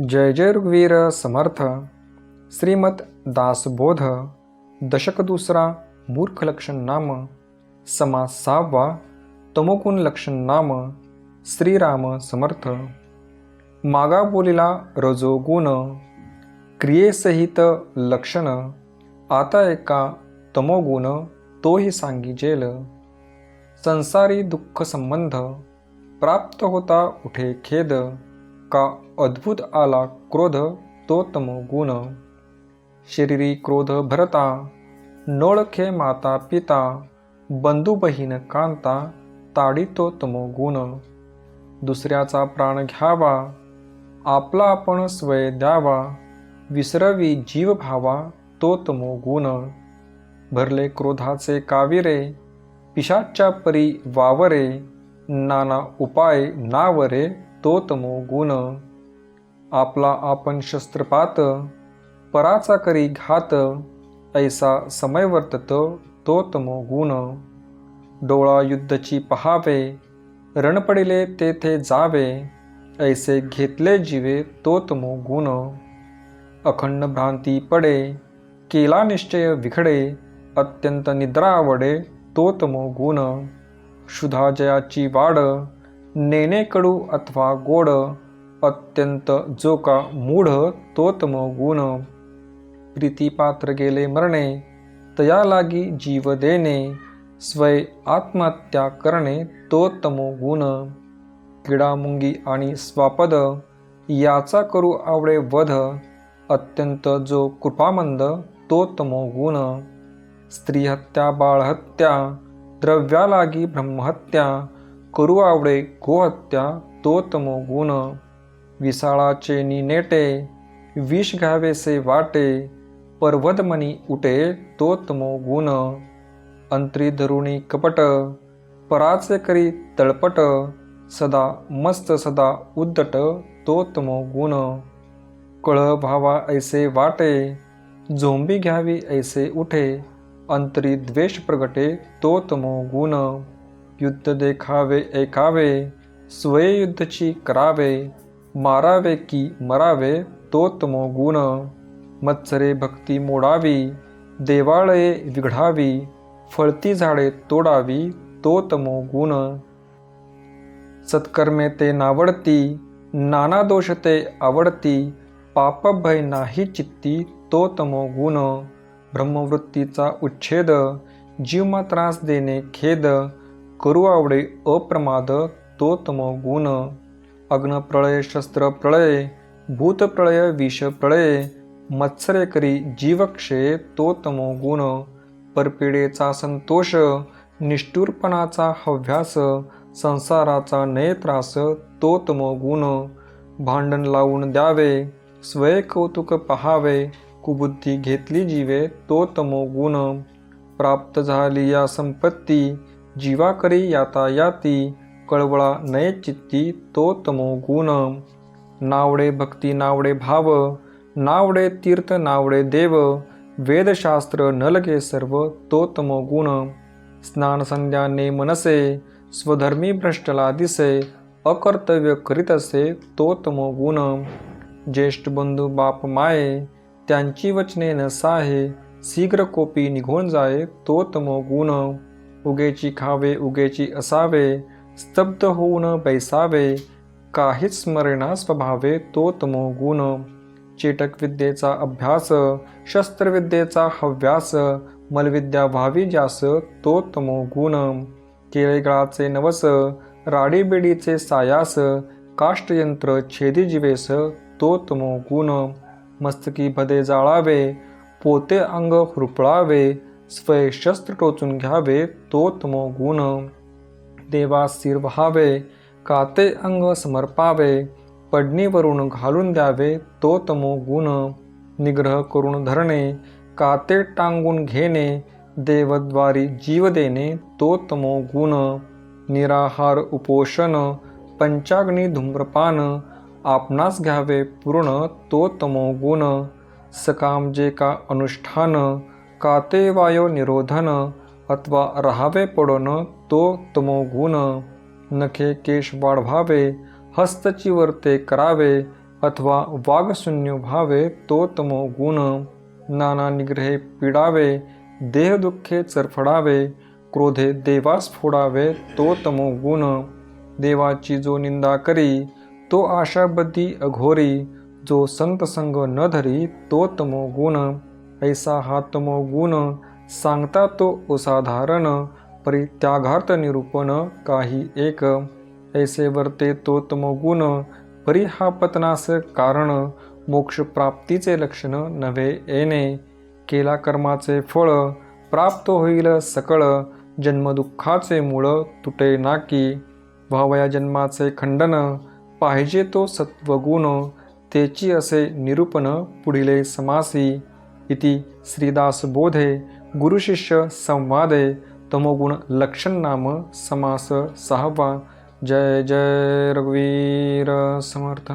जय जय रघुवीर समर्थ। श्रीमत दासबोध दशक दुसरा मूर्ख लक्षण नाम समास सहावा तमोकुण लक्षण नाम श्रीराम समर्थ। मागा बोलिला रजोगुण क्रियेसहित लक्षण आता एका तमोगुण तोही सांगिजेल संसारी दुःख संबंध प्राप्त होता उठे खेद का अद्भुत आला क्रोध तो तम गुण. शरीरी क्रोध भरता नोळखे माता पिता बंधू बहीण कांता ताडी तो तमो गुण. दुसऱ्याचा प्राण घ्यावा आपला आपण स्वय द्यावा विसरवी जीव भावा तो तमो गुण. भरले क्रोधाचे काविरे पिशाच्या परी वावरे नाना उपाय नावरे. तो तमो गुण. आपला आपण शस्त्रपात पराचा करी घात ऐसा समय वर्तत तो तमो गुण. डोळा युद्धची पहावे रण पडिले तेथे जावे ऐसे घेतले जीवे तो तमो गुण. अखंड भ्रांती पडे केला निश्चय विखडे अत्यंत निद्रा आवडे तो तमो गुण. शुधा जयाची वाढ नेणे कडू अथवा गोड अत्यंत जो का मूढ तोतम गुण. प्रीतीपात्र गेले मरणे तया लागी जीव देणे स्वय आत्महत्या करणे तोतमो गुण. किडामुंगी आणि स्वापद याचा करू आवडे वध अत्यंत जो कृपामंद तो तमो गुण स्त्रीहत्या बाळहत्या द्रव्यालागी ब्रह्महत्या करू आवडे गोहत्या तोतमो गुण. विसाळाचे निनेटे विष घ्यावेसे वाटे पर्वतमणी उटे तो तमो गुण. अंतरी धरुणी कपट पराचे करी तळपट सदा मस्त सदा उद्धट तो तमो गुण. कळ भावा ऐसे वाटे झोंबी घ्यावी ऐसे उठे अंतरी द्वेष प्रगटे तो तमो गुण. युद्ध देखावे ऐकावे स्वय युद्धची करावे मारावे की मरावे तो तमो गुण. मत्सरे भक्ती मोडावी देवाळये विघडावी फळती झाडे तोडावी तो तमो गुण. सत्कर्मे ते नावडती नाना दोष ते आवडती पाप भय नाही चित्ती तो तमो गुण. ब्रह्मवृत्तीचा उच्छेद जीवमा त्रास देणे खेद. करू आवडे अप्रमाद तो तम गुण अग्नप्रळय शस्त्र प्रळय भूतप्रळय विषप्रळय मत्सरे करी जीवक्षे तो तमो गुण। परपिडेचा संतोष निष्ठुरपणाचा हव्यास। संसाराचा नय त्रास तो तमो गुण। भांडण लावून द्यावे स्वय कौतुक पहावे। कुबुद्धी घेतली जीवे तो तमो गुण। प्राप्त झाली या संपत्ती जीवाकरी यातायाती कळवळा नय चित्ती तो तमो गुण. नावडे भक्ती नावडे भाव नावडे तीर्थ नावडे देव. वेदशास्त्र न लगे सर्व तो तमो गुण. स्नान संध्याने मनसे स्वधर्मी भ्रष्टला दिसे अकर्तव्य करीत असे तो तमो गुण. ज्येष्ठ बंधू बाप माये त्यांची वचने न साहे शीघ्र कोपी निघून जाय तो तमो गुण. उगेची खावे उगेची असावे स्तब्ध होऊन बैसावे काहीच स्मरणा स्वभावे तो तमो गुण चेटक विद्येचा अभ्यास शस्त्रविद्येचा हव्यास मलविद्या व्हावी जास तो तमो गुण केळेगळाचे नवस राडीबेडीचे सायास काष्टयंत्र छेदी जिवेस तो तमो गुण मस्तकी भदे जाळावे पोते अंग हुरपळावे स्वय शस्त्र टोचून घ्यावे तो तमो गुण। देवास शिर व्हावे काते अंग समर्पावे पडणीवरून घालून द्यावे तो तमो गुण। निग्रह करून धरणे काते टांगून घेणे देवद्वारी जीव देणे तो तमो गुण। निराहार उपोषण पंचाग्नी धूम्रपान आपणास घ्यावे पूर्ण तो तमो गुण। सकाम जे का अनुष्ठान काते वायो निरोधन अथवा राहावे पडोन तो तमो गुण. नखे केश वाढवावे हस्तची वर्ते करावे अथवा वागशून्य व्हावे तो तमो गुण. नाना निग्रहे पिडावे देहदुःखे चरफडावे क्रोधे देवास फोडावे तो तमो गुण. देवाची जो निंदा करी तो आशाबद्धी अघोरी जो संत संग न धरी तो तमो गुण. ऐसा हा तमो गुण सांगता तो असाधारण परित्यागार्थ निरूपण काही एक. ऐसे वर्ते तो तमोगुण परी हा पतनास कारण मोक्ष प्राप्तीचे लक्षण नव्हे येणे. केला कर्माचे फळ प्राप्त होईल सकळ जन्मदुःखाचे मूळ तुटे नाकी. व्हावया जन्माचे खंडन पाहिजे तो सत्वगुण तेची असे निरूपण पुढिले समासी. इति श्रीदासबोधे गुरुशिष्य संवादे तमोगुण लक्षण नाम समास सहावा। जय जय रघुवीर समर्थ।